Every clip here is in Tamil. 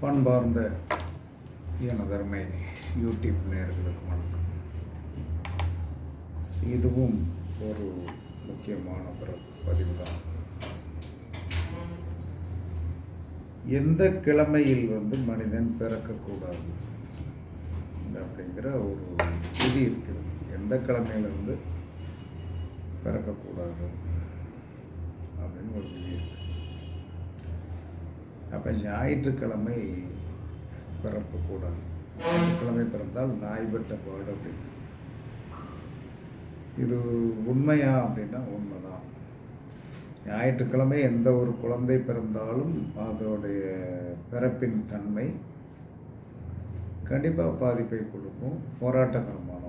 பண்பார்ந்த எனதருமை யூடியூப் நேர்களுக்கு வணக்கம். இதுவும் ஒரு முக்கியமான பிற- பதிவுதான். எந்த கிழமையில் வந்து மனிதன் பிறக்கக்கூடாது? அப்படிங்கிற ஒரு விதி இருக்குது எந்த கிழமையில வந்து பிறக்கக்கூடாது அப்படின்னு ஒரு விதி இருக்கு அப்போ ஞாயிற்றுக்கிழமை பிறப்பக்கூடாது ஞாயிற்றுக்கிழமை பிறந்தால் நாய் பெற்ற பாடு அப்படின்னு இது உண்மையா அப்படின்னா உண்மைதான். ஞாயிற்றுக்கிழமை எந்த ஒரு குழந்தை பிறந்தாலும் அதோடைய பிறப்பின் தன்மை கண்டிப்பாக பாதிப்பை கொடுக்கும். போராட்டகரமான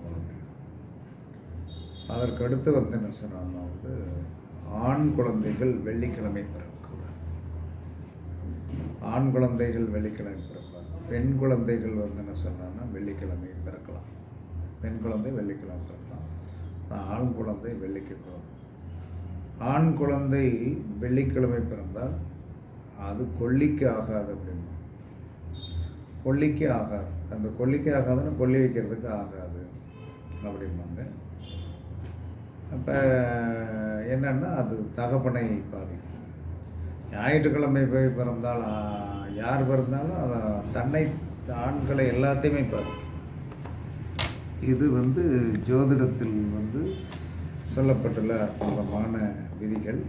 அதற்கடுத்து வந்து என்ன சொன்னாங்கன்னா வந்து ஆண் குழந்தைகள் வெள்ளிக்கிழமை பிறப்பு ஆண் குழந்தைகள் வெள்ளிக்கிழமை பிறக்கலாம் பெண் குழந்தைகள் வந்து என்ன சொன்னான்னா வெள்ளிக்கிழமை பிறக்கலாம். பெண் குழந்தை வெள்ளிக்கிழமை பிறக்கலாம். ஆண் குழந்தை வெள்ளிக்கிழமை ஆண் குழந்தை வெள்ளிக்கிழமை பிறந்தால் அது கொல்லிக்கு ஆகாது அப்படின்னா கொல்லிக்கு ஆகாது. அந்த கொல்லிக்கு ஆகாதுன்னு கொல்லி வைக்கிறதுக்கு ஆகாது அப்படிம்பாங்க. அப்போ என்னன்னா அது தகப்பனை பாதிக்கும். ஞாயிற்றுக்கிழமை போய் பிறந்தால் யார் பிறந்தாலும் அதை தன்னை ஆண்களை எல்லாத்தையுமே பாதிக்கும். இது வந்து ஜோதிடத்தில் வந்து சொல்லப்பட்டுள்ள அற்புதமான விதிகள்.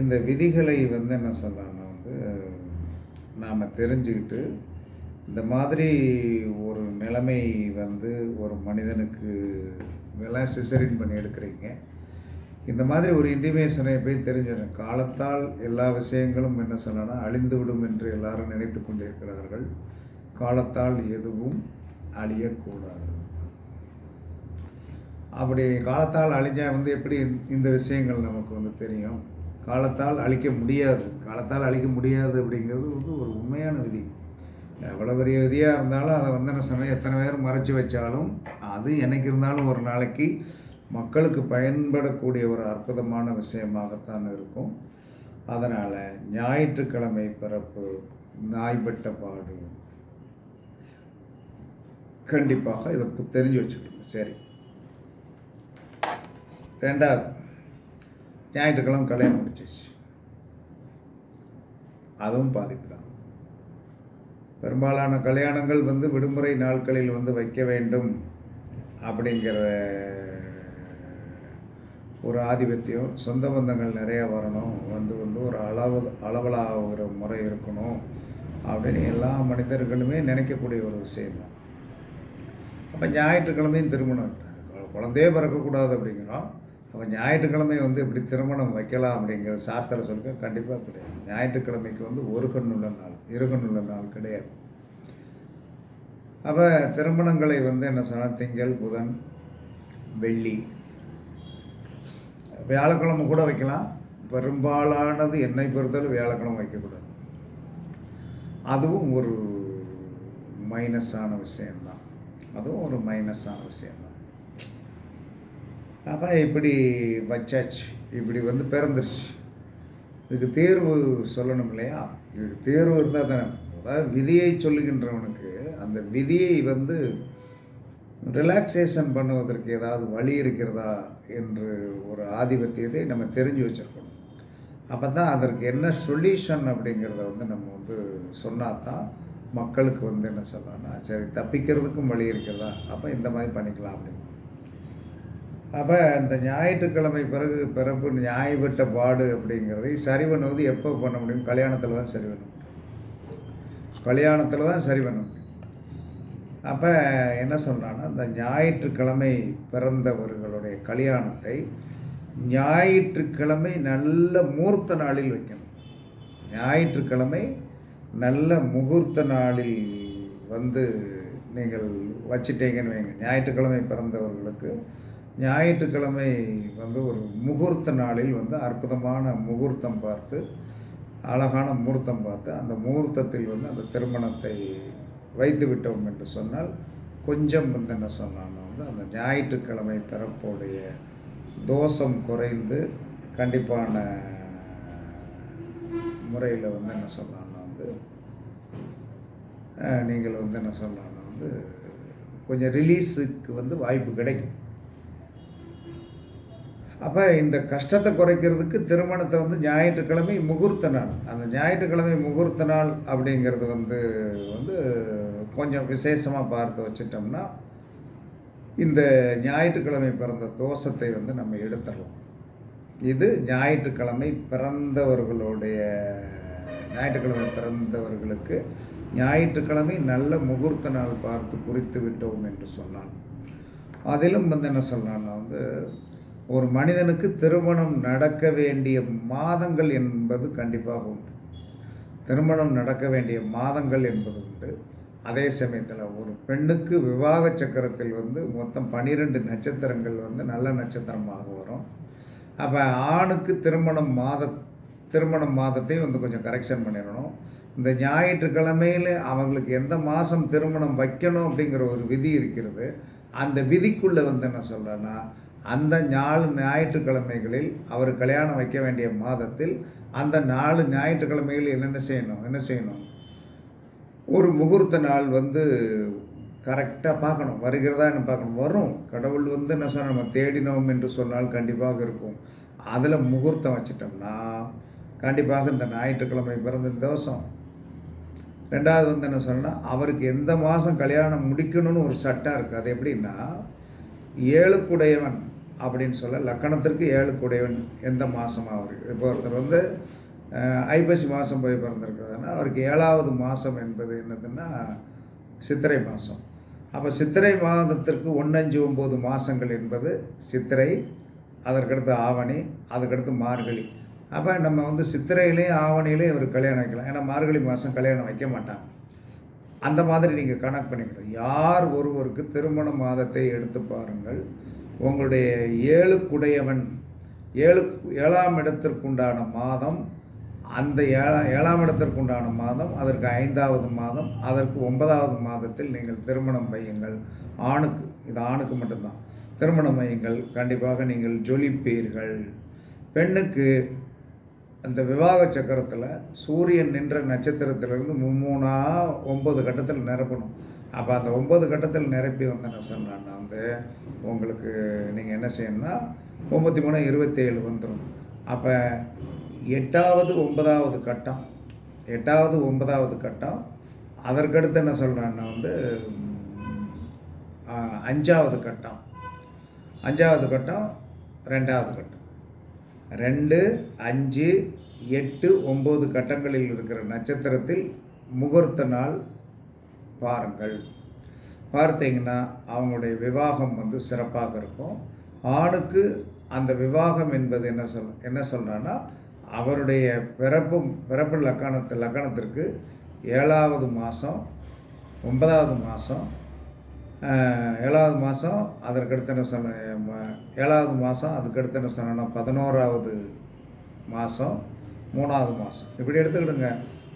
இந்த விதிகளை வந்து என்ன சொல்லலாம்னா வந்து நாம் தெரிஞ்சுக்கிட்டு இந்த மாதிரி ஒரு நிலைமை வந்து ஒரு மனிதனுக்கு இதெல்லாம் சிசரின் பண்ணி எடுக்கிறீங்க. இந்த மாதிரி ஒரு இன்டிமேஷனை போய் தெரிஞ்சிடும் காலத்தால் எல்லா விஷயங்களும் என்ன சொன்னா அழிந்து விடும் என்று எல்லாரும் நினைத்து கொண்டிருக்கிறார்கள். காலத்தால் எதுவும் அழியக்கூடாது. அப்படி காலத்தால் அழிஞ்சால் வந்து எப்படி இந்த விஷயங்கள் நமக்கு வந்து தெரியும்? காலத்தால் அழிக்க முடியாது. காலத்தால் அழிக்க முடியாது அப்படிங்கிறது வந்து ஒரு உண்மையான விதி. எவ்வளோ பெரிய விதியாக இருந்தாலும் அதை வந்து என்ன சொன்னால் எத்தனை பேர் மறைச்சி வச்சாலும் அது என்னைக்கு இருந்தாலும் ஒரு நாளைக்கு மக்களுக்கு பயன்படக்கூடிய ஒரு அற்புதமான விஷயமாகத்தான் இருக்கும். அதனால் ஞாயிற்றுக்கிழமை பிறப்பு நாய்பட்ட பாடு. கண்டிப்பாக இதை தெரிஞ்சு வச்சுக்கணும். சரி. ரெண்டாவது. ஞாயிற்றுக்கிழமை கல்யாணம் முடிச்சிச்சு அதுவும் பாதிப்பு தான். பெரும்பாலான கல்யாணங்கள் வந்து விடுமுறை நாட்களில் வந்து வைக்க வேண்டும் அப்படிங்கிற ஒரு ஆதிபத்தியம் சொந்த பந்தங்கள் நிறையா வரணும் வந்து வந்து ஒரு அளவு அளவலாகிற முறை இருக்கணும் அப்படின்னு எல்லா மனிதர்களுமே நினைக்கக்கூடிய ஒரு விஷயம்தான். அப்போ ஞாயிற்றுக்கிழமையும் திருமணம் குழந்தையே பிறக்கக்கூடாது அப்படிங்கிறோம். அப்போ ஞாயிற்றுக்கிழமை வந்து எப்படி திருமணம் வைக்கலாம் அப்படிங்கிற சாஸ்திர சொல்லுங்க கண்டிப்பாக கிடையாது. ஞாயிற்றுக்கிழமைக்கு வந்து ஒரு கண்ணுள்ள நாள் இரு கண்ணுள்ள நாள் கிடையாது. அப்போ திருமணங்களை வந்து என்ன சொன்னால் திங்கள் புதன் வெள்ளி வியாழக்கிழமை கூட வைக்கலாம். பெரும்பாலானது என்னை பொறுத்தவரை வியாழக்கிழமை வைக்கக்கூடாது. அதுவும் ஒரு மைனஸான விஷயந்தான் அதுவும் ஒரு மைனஸான விஷயந்தான் அப்போ இப்படி வச்சாச்சு. இப்படி வந்து பிறந்துருச்சு. இதுக்கு தேர்வு சொல்லணும் இல்லையா? இதுக்கு தேர்வு இருந்தால் தானே. அதாவது விதியை சொல்லுகின்றவனுக்கு அந்த விதியை வந்து ரிலாக்ஸேஷன் பண்ணுவதற்கு ஏதாவது வழி இருக்கிறதா என்று ஒரு ஆதிபத்தியத்தை நம்ம தெரிஞ்சு வச்சுருக்கணும். அப்போ தான் அதற்கு என்ன சொல்யூஷன் அப்படிங்கிறத வந்து நம்ம வந்து சொன்னால் தான் மக்களுக்கு வந்து என்ன சொல்லணும்னா சரி தப்பிக்கிறதுக்கும் வழி இருக்கிறதா? அப்போ இந்த மாதிரி பண்ணிக்கலாம் அப்படின்னு. அப்போ இந்த ஞாயிற்றுக்கிழமை பிறகு பிறப்பு நியாயப்பட்ட பாடு அப்படிங்கிறதை சரி பண்ணுவது எப்போ பண்ண முடியும்? கல்யாணத்தில் தான் சரி பண்ண முடியும் கல்யாணத்தில் தான் சரி பண்ண முடியும் அப்போ என்ன சொல்கிறான்னா இந்த ஞாயிற்றுக்கிழமை பிறந்தவர்களுடைய கல்யாணத்தை ஞாயிற்றுக்கிழமை நல்ல முகூர்த்த நாளில் வைக்கணும். ஞாயிற்றுக்கிழமை நல்ல முகூர்த்த நாளில் வந்து நீங்கள் வச்சிட்டீங்கன்னு வைங்க. ஞாயிற்றுக்கிழமை பிறந்தவர்களுக்கு ஞாயிற்றுக்கிழமை வந்து ஒரு முகூர்த்த நாளில் வந்து அற்புதமான முகூர்த்தம் பார்த்து அழகான முகூர்த்தம் பார்த்து அந்த முகூர்த்தத்தில் வந்து அந்த திருமணத்தை வைத்து விட்டோம் என்று சொன்னால் கொஞ்சம் வந்து என்ன சொன்னான்னா வந்து அந்த ஞாயிற்றுக்கிழமை பிறப்புடைய தோஷம் குறைந்து கண்டிப்பான முறையில் வந்து என்ன சொன்னான்னா வந்து நீங்கள் வந்து என்ன சொல்லலாம்னா வந்து கொஞ்சம் ரிலீஸுக்கு வந்து வாய்ப்பு கிடைக்கும். அப்போ இந்த கஷ்டத்தை குறைக்கிறதுக்கு திருமணத்தை வந்து ஞாயிற்றுக்கிழமை முகூர்த்த நாள். அந்த ஞாயிற்றுக்கிழமை முகூர்த்த நாள் அப்படிங்கிறது வந்து வந்து கொஞ்சம் விசேஷமாக பார்த்து வச்சிட்டோம்னா இந்த ஞாயிற்றுக்கிழமை பிறந்த தோஷத்தை வந்து நம்ம எடுத்துடலாம். இது ஞாயிற்றுக்கிழமை பிறந்தவர்களுடைய ஞாயிற்றுக்கிழமை பிறந்தவர்களுக்கு ஞாயிற்றுக்கிழமை நல்ல முகூர்த்த நாள் பார்த்து குறித்து விட்டோம் என்று சொன்னான். அதிலும் வந்து என்ன சொல்லலாம்னா வந்து ஒரு மனிதனுக்கு திருமணம் நடக்க வேண்டிய மாதங்கள் என்பது கண்டிப்பாக உண்டு. திருமணம் நடக்க வேண்டிய மாதங்கள் என்பது உண்டு. அதே சமயத்தில் ஒரு பெண்ணுக்கு விவாக சக்கரத்தில் வந்து மொத்தம் பன்னிரெண்டு நட்சத்திரங்கள் வந்து நல்ல நட்சத்திரமாக வரும். அப்போ ஆணுக்கு திருமணம் மாத திருமணம் மாதத்தையும் வந்து கொஞ்சம் கரெக்ஷன் பண்ணிடணும். இந்த ஞாயிற்றுக்கிழமையில் அவங்களுக்கு எந்த மாதம் திருமணம் வைக்கணும் அப்படிங்கிற ஒரு விதி இருக்கிறது. அந்த விதிக்குள்ளே வந்து என்ன சொல்கிறேன்னா அந்த நாலு ஞாயிற்றுக்கிழமைகளில் அவர் கல்யாணம் வைக்க வேண்டிய மாதத்தில் அந்த நாலு ஞாயிற்றுக்கிழமைகள் என்னென்ன செய்யணும்? என்ன செய்யணும்? ஒரு முகூர்த்த நாள் வந்து கரெக்டாக பார்க்கணும். வருகிறதா என்ன பார்க்கணும்? வரும். கடவுள் வந்து என்ன சொன்ன நம்ம தேடினோம் என்று சொன்னால் கண்டிப்பாக இருக்கும். அதில் முகூர்த்தம் வச்சிட்டோம்னா கண்டிப்பாக இந்த ஞாயிற்றுக்கிழமை பிறந்த தோஷம். ரெண்டாவது வந்து என்ன சொன்னால் அவருக்கு எந்த மாதம் கல்யாணம் முடிக்கணும்னு ஒரு சட்டம் இருக்குது அது எப்படின்னா ஏழுக்குடையவன். அப்படின்னு சொல்ல லக்கணத்திற்கு ஏழுக்குடையவன் எந்த மாதமாக அவர்? இப்போ ஒருத்தர் வந்து ஐப்பசி மாதம் போய் பிறந்திருக்கிறதுனா அவருக்கு ஏழாவது மாதம் என்பது என்னதுன்னா சித்திரை மாதம் அப்போ சித்திரை மாதத்திற்கு ஒன்றஞ்சு ஒம்பது மாதங்கள் என்பது சித்திரை அதற்கடுத்து ஆவணி அதுக்கடுத்து மார்கழி. அப்போ நம்ம வந்து சித்திரையிலையும் ஆவணியிலையும் ஒரு கல்யாணம் வைக்கலாம். ஏன்னா மார்கழி மாதம் கல்யாணம் வைக்க மாட்டாங்க அந்த மாதிரி நீங்கள் கணக்கு பண்ணிக்கணும். யார் ஒருவருக்கு திருமண மாதத்தை எடுத்து பாருங்கள். உங்களுடைய ஏழுக்குடையவன் ஏழு ஏழாம் இடத்திற்குண்டான மாதம் அந்த ஏழா ஏழாம் இடத்திற்குண்டான மாதம் அதற்கு ஐந்தாவது மாதம் அதற்கு ஒன்பதாவது மாதத்தில் நீங்கள் திருமணம் வையுங்கள். ஆணுக்கு இது ஆணுக்கு மட்டும்தான். திருமணம் வையுங்கள். கண்டிப்பாக நீங்கள் ஜொலிப்பீர்கள். பெண்ணுக்கு அந்த விவாக சக்கரத்தில் சூரியன் நின்ற நட்சத்திரத்திலிருந்து மும்மூணாக ஒம்பது கட்டத்தில் நிரப்பணும். அப்போ அந்த ஒம்பது கட்டத்தில் நிரப்பி வந்து என்ன வந்து உங்களுக்கு நீங்கள் என்ன செய்யணும்னா ஒம்பத்தி மூணு இருபத்தேழு வந்துடும் அப்போ எட்டாவது ஒன்பதாவது கட்டம் எட்டாவது ஒன்பதாவது கட்டம் அதற்கடுத்து என்ன சொல்கிறான்னா வந்து அஞ்சாவது கட்டம். அஞ்சாவது கட்டம் ரெண்டாவது கட்டம். ரெண்டு அஞ்சு எட்டு ஒம்பது கட்டங்களில் இருக்கிற நட்சத்திரத்தில் முகூர்த்த நாள் பாருங்கள். பார்த்தீங்கன்னா அவங்களுடைய விவாகம் வந்து சிறப்பாக இருக்கும். ஆணுக்கு அந்த விவாகம் என்பது என்ன சொல் என்ன சொல்கிறான்னா அவருடைய பிறப்பு பிறப்பு லக்கணத்து லக்கணத்திற்கு ஏழாவது மாதம் ஒன்பதாவது மாதம் ஏழாவது மாதம் அதற்கடுத்து என்ன சொன்ன ம- ஏழாவது மாதம் அதுக்கடுத்து என்ன சொன்னோன்னா பதினோராவது மாதம் மூணாவது மாதம் இப்படி எடுத்துக்கிடுங்க.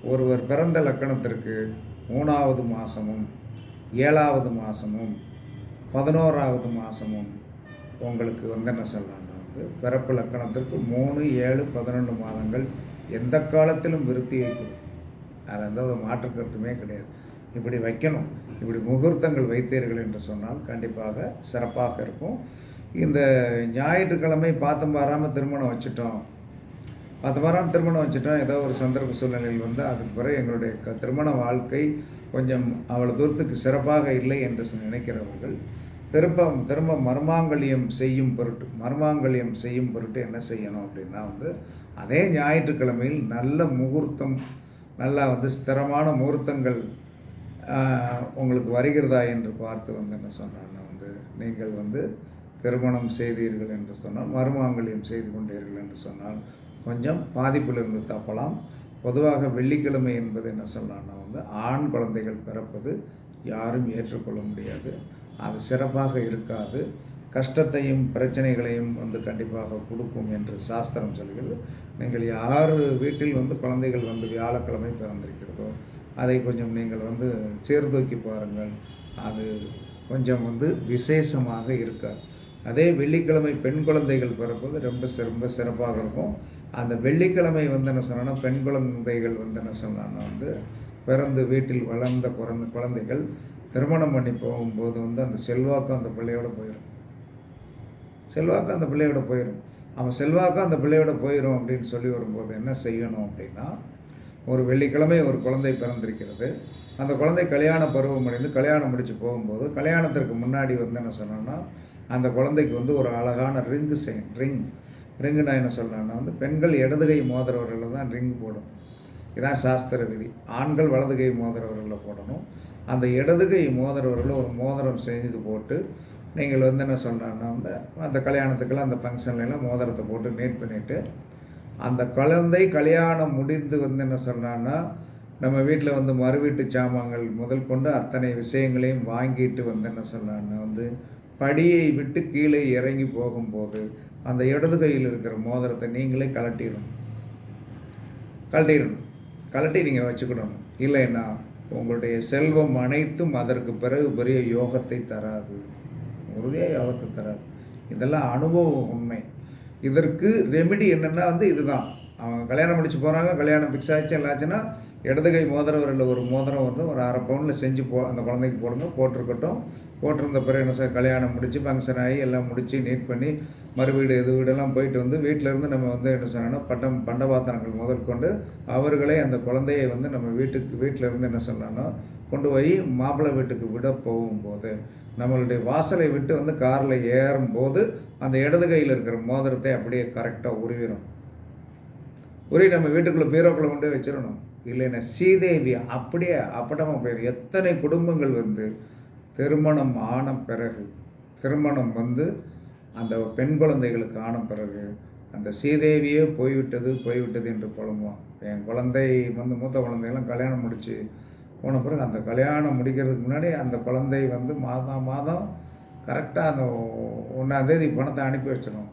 ஒருவர் பிறந்த லக்கணத்திற்கு மூணாவது மாதமும் ஏழாவது மாதமும் பதினோராவது மாதமும் உங்களுக்கு வந்து என்ன சொல்லலாம்னா வந்து பிறப்பு லக்கணத்திற்கு மூணு ஏழு பதினொன்று மாதங்கள் எந்த காலத்திலும் விருத்தியை கொடுக்கும் அதில் எந்த ஒரு மாற்று கருத்துமே கிடையாது. இப்படி வைக்கணும். இப்படி முகூர்த்தங்கள் வைத்தீர்கள் என்று சொன்னால் கண்டிப்பாக சிறப்பாக இருக்கும். இந்த ஞாயிற்றுக்கிழமை பார்த்தும் பாராமல் திருமணம் வச்சுட்டோம். பத்து வாரம் திருமணம் வச்சுட்டோம். ஏதோ ஒரு சந்தர்ப்ப சூழ்நிலையில் வந்து அதுக்கு பிறகு எங்களுடைய க- திருமண வாழ்க்கை கொஞ்சம் அவ்வளோ தூரத்துக்கு சிறப்பாக இல்லை என்று நினைக்கிறவர்கள் திரும்ப திரும்ப மர்மாங்கல்யம் செய்யும் பொருட்டு மர்மாங்கல்யம் செய்யும் பொருட்டு என்ன செய்யணும் அப்படின்னா வந்து அதே ஞாயிற்றுக்கிழமையில் நல்ல முகூர்த்தம் நல்லா வந்து ஸ்திரமான முகூர்த்தங்கள் உங்களுக்கு வருகிறதா என்று பார்த்து வந்து என்ன சொன்னான்னா வந்து நீங்கள் வந்து திருமணம் செய்தீர்கள் என்று சொன்னால் மருமாங்கல்யம் செய்து கொண்டீர்கள் என்று சொன்னால் கொஞ்சம் பாதிப்பிலிருந்து தப்பலாம் பொதுவாக வெள்ளிக்கிழமை என்பது என்ன சொல்லலாம்னா வந்து ஆண் குழந்தைகள் பிறப்பது யாரும் ஏற்றுக்கொள்ள முடியாது. அது சிறப்பாக இருக்காது. கஷ்டத்தையும் பிரச்சனைகளையும் வந்து கண்டிப்பாக கொடுக்கும் என்று சாஸ்திரம் சொல்கிறது. நீங்கள் யார் வீட்டில் வந்து குழந்தைகள் வந்து வியாழக்கிழமை பிறந்திருக்கிறதோ அதை கொஞ்சம் நீங்கள் வந்து சீர்தூக்கி பாருங்கள். அது கொஞ்சம் வந்து விசேஷமாக இருக்காது. அதே வெள்ளிக்கிழமை பெண் குழந்தைகள் பிறப்பது ரொம்ப ரொம்ப சிறப்பாக இருக்கும். அந்த வெள்ளிக்கிழமை வந்து என்ன சொன்னா பெண் குழந்தைகள் வந்து என்ன சொன்னான்னா வந்து பிறந்து வீட்டில் வளர்ந்த பிறந்த குழந்தைகள் திருமணம் பண்ணி போகும்போது வந்து அந்த செல்வாக்கு அந்த பிள்ளையோட போயிடும் செல்வாக்கு அந்த பிள்ளையோட போயிடும் அவன் செல்வாக்கு அந்த பிள்ளையோட போயிடும் அப்படின்னு சொல்லி வரும்போது என்ன செய்யணும் அப்படின்னா ஒரு வெள்ளிக்கிழமை ஒரு குழந்தை பிறந்திருக்கிறது. அந்த குழந்தை கல்யாண பருவம் அடைந்து கல்யாணம் முடித்து போகும்போது கல்யாணத்திற்கு முன்னாடி வந்து என்ன சொன்னோன்னா அந்த குழந்தைக்கு வந்து ஒரு அழகான ரிங்கு செய் ரிங் ரிங்குனா என்ன சொல்கிறேன்னா வந்து பெண்கள் இடதுகை மோதுறவர்களில் தான் ரிங் போடும் இதான் சாஸ்திர விதி. ஆண்கள் வலதுகை மோதிரவர்களில் போடணும். அந்த இடதுகை மோதிரவர்களில் ஒரு மோதிரம் செஞ்சு போட்டு நீங்கள் வந்து என்ன சொல்கிறேன்னா வந்து அந்த கல்யாணத்துக்கெல்லாம் அந்த ஃபங்க்ஷன்லாம் மோதிரத்தை போட்டு மீட் பண்ணிவிட்டு அந்த குழந்தை கல்யாணம் முடிந்து வந்து என்ன சொல்கிறான்னா நம்ம வீட்டில் வந்து மறுவீட்டு சாமான்கள் முதல் கொண்டு அத்தனை விஷயங்களையும் வாங்கிட்டு வந்து என்ன சொல்கிறான்னா வந்து படியை விட்டு கீழே இறங்கி போகும்போது அந்த இடது கையில் இருக்கிற மோதிரத்தை நீங்களே கலட்டிடணும் கலட்டிடணும் கழட்டி நீங்கள் வச்சுக்கணும். இல்லைன்னா உங்களுடைய செல்வம் அனைத்தும் அதற்கு பிறகு பெரிய யோகத்தை தராது. உறுதியாக யோகத்தை தராது. இதெல்லாம் அனுபவம் உண்மை. இதற்கு ரெமெடி என்னென்னா வந்து இதுதான். அவங்க கல்யாணம் முடிச்சு போகிறாங்க கல்யாணம் ஃபிக்ஸ் ஆச்சு எல்லாம் ஆச்சுன்னா இடது கை மோதிரம் ஒரு மோதிரம் வந்து ஒரு அரை பவுனில் செஞ்சு போ அந்த குழந்தைக்கு போடுங்க போட்டிருக்கட்டும். போட்டிருந்த பிறகு என்ன சார் கல்யாணம் முடித்து ஃபங்க்ஷன் ஆகி எல்லாம் முடித்து நீட் பண்ணி மறு வீடு எது வீடெல்லாம் போயிட்டு வந்து வீட்டிலேருந்து நம்ம வந்து என்ன சொன்னோன்னா பட்டம் பண்டபாத்திரங்கள் முதற்கொண்டு அவர்களே அந்த குழந்தையை வந்து நம்ம வீட்டுக்கு வீட்டிலேருந்து என்ன சொன்னோன்னா கொண்டு போய் மாப்பிள்ளை வீட்டுக்கு விட போகும்போது நம்மளுடைய வாசலை விட்டு வந்து காரில் ஏறும்போது அந்த இடது கையில் இருக்கிற மோதிரத்தை அப்படியே கரெக்டாக உருவிடும் உருவி நம்ம வீட்டுக்குள்ளே பீரோக்குள்ளே கொண்டு வச்சிடணும். இல்லைன்னா சீதேவி அப்படியே அப்படமாக போயிடும் எத்தனை குடும்பங்கள் வந்து திருமணம் ஆன பிறகு திருமணம் வந்து அந்த பெண் குழந்தைகளுக்கு ஆன பிறகு அந்த சீதேவியே போய்விட்டது போய்விட்டது என்று புலம்புவோம் என் குழந்தை வந்து மூத்த குழந்தைகளும் கல்யாணம் முடித்து போன பிறகு அந்த கல்யாணம் முடிக்கிறதுக்கு முன்னாடி அந்த குழந்தை வந்து மாதம் மாதம் கரெக்டாக அந்த ஒன்றாந்தேதி பணத்தை அனுப்பி வச்சிடும்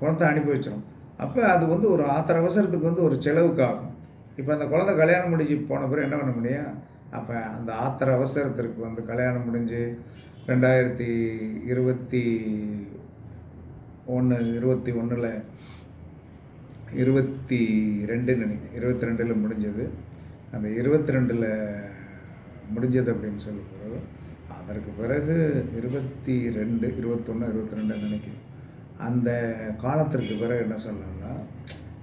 பணத்தை அனுப்பி வச்சிடும் அப்போ அது வந்து ஒரு ஆத்திர அவசரத்துக்கு வந்து ஒரு செலவுக்கு ஆகும் இப்போ அந்த குழந்தை கல்யாணம் முடிஞ்சு போன பிறகு என்ன பண்ண முடியும்? அப்போ அந்த ஆத்திர அவசரத்திற்கு வந்து கல்யாணம் முடிஞ்சு ரெண்டாயிரத்தி இருபத்தி ஒன்று இருபத்தி ஒன்றில் இருபத்தி ரெண்டு நினைக்கிறேன். இருபத்தி ரெண்டில் முடிஞ்சது. அந்த இருபத்தி ரெண்டில் முடிஞ்சது அப்படின்னு சொல்ல பிறகு அதற்கு பிறகு இருபத்தி ரெண்டு இருபத்தொன்று இருபத்தி ரெண்டு நினைக்கிறேன். அந்த காலத்திற்கு பிறகு என்ன சொல்லணும்னா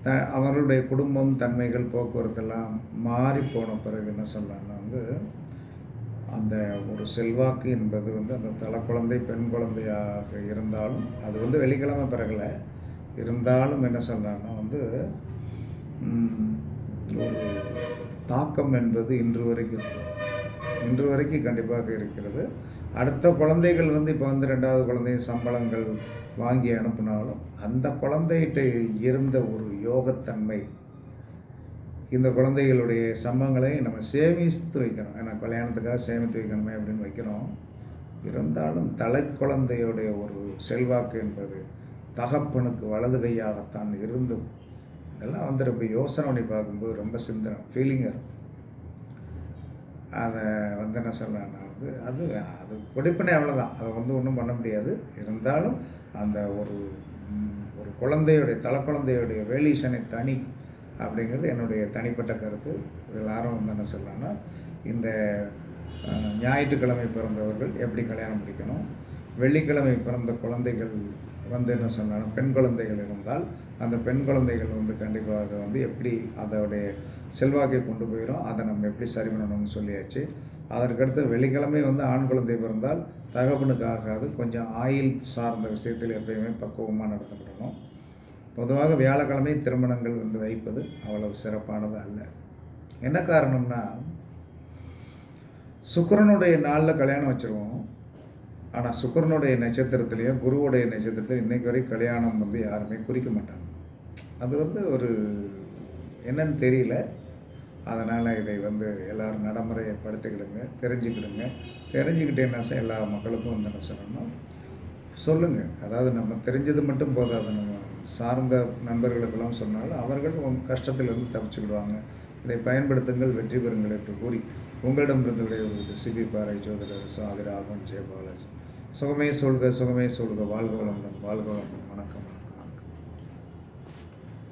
த அவருடைய குடும்பம் தன்மைகள் போக்குவரத்தெல்லாம் மாறி போன பிறகு என்ன சொல்லணும்னா வந்து அந்த ஒரு செல்வாக்கு என்பது வந்து அந்த தலை குழந்தை பெண் குழந்தையாக இருந்தாலும் அது வந்து வெள்ளிக்கிழமை பிறகுல இருந்தாலும் என்ன சொல்கிறாங்கன்னா வந்து ஒரு தாக்கம் என்பது இன்று வரைக்கும் இன்று வரைக்கும் கண்டிப்பாக இருக்கிறது. அடுத்த குழந்தைகள் வந்து இப்போ வந்து ரெண்டாவது குழந்தை சம்பளங்கள் வாங்கி அனுப்பினாலும் அந்த குழந்தைகிட்ட இருந்த ஒரு யோகத்தன்மை இந்த குழந்தைகளுடைய சம்பளங்களை நம்ம சேமித்து வைக்கணும். ஏன்னா கல்யாணத்துக்காக சேமித்து வைக்கணுமே அப்படின்னு வைக்கிறோம். இருந்தாலும் தலை குழந்தையுடைய ஒரு செல்வாக்கு என்பது தகப்பனுக்கு வலது கையாகத்தான் இருந்தது. இதெல்லாம் வந்து ரொம்ப யோசனை பண்ணி பார்க்கும்போது ரொம்ப சிந்தனை ஃபீலிங்காக இருக்கும். அதை வந்து என்ன சொல்லலாம்னா வந்து அது அது கொடுப்பினே அவ்வளோதான் அதை வந்து ஒன்றும் பண்ண முடியாது. இருந்தாலும் அந்த ஒரு ஒரு குழந்தையுடைய தலை குழந்தையுடைய வேலிஷனை தனி அப்படிங்கிறது என்னுடைய தனிப்பட்ட கருத்து. எல்லாரும் வந்து என்ன சொல்லலாம்னா இந்த ஞாயிற்றுக்கிழமை பிறந்தவர்கள் எப்படி கல்யாணம் முடிக்கணும்? வெள்ளிக்கிழமை பிறந்த குழந்தைகள் வந்து என்ன சொன்னாலும் பெண் குழந்தைகள் இருந்தால் அந்த பெண் குழந்தைகள் வந்து கண்டிப்பாக வந்து எப்படி அதோடைய செல்வாக்கை கொண்டு போயிடும் அதை நம்ம எப்படி சரி பண்ணணும்னு சொல்லியாச்சு. அதற்கடுத்து வெள்ளிக்கிழமை வந்து ஆண் குழந்தை பிறந்தால் தகப்பனுக்கு ஆகாது கொஞ்சம் ஆயில் சார்ந்த விஷயத்தில் எப்பயுமே பக்குவமாக நடத்தப்படணும். பொதுவாக வியாழக்கிழமை திருமணங்கள் வந்து வைப்பது அவ்வளவு சிறப்பானது அல்ல. என்ன காரணம்னா சுக்கரனுடைய நாளில் கல்யாணம் வச்சுருவோம். ஆனால் சுக்கரனுடைய நட்சத்திரத்துலேயும் குருவுடைய நட்சத்திரத்தில் இன்றைக்கு வரை கல்யாணம் வந்து யாருமே குறிக்க மாட்டாங்க. அது வந்து ஒரு என்னன்னு தெரியல. அதனால் இதை வந்து எல்லோரும் நடைமுறைப்படுத்திக்கிடுங்க தெரிஞ்சுக்கிடுங்க. தெரிஞ்சுக்கிட்டு என்ன செய்ய எல்லா மக்களுக்கும் வந்து என்ன சொல்லணும் சொல்லுங்கள் அதாவது நம்ம தெரிஞ்சது மட்டும் போதாது நம்ம சார்ந்த நண்பர்களுக்கெல்லாம் சொன்னாலும் அவர்கள் கஷ்டத்திலிருந்து தப்பிச்சுக்கிடுவாங்க. இதை பயன்படுத்துங்கள் வெற்றி பெறுங்கள் என்று கூறி உங்களிடமிருந்து விடைபெறுவது சிபி பாறை ஜோதிடர் சாதிராகவன் ஜெயபாலாஜி. சுகமே சொல்க சுகமே சொல்க. வாழ்க வளமுடன் வாழ்க வளமுடன். வணக்கம்.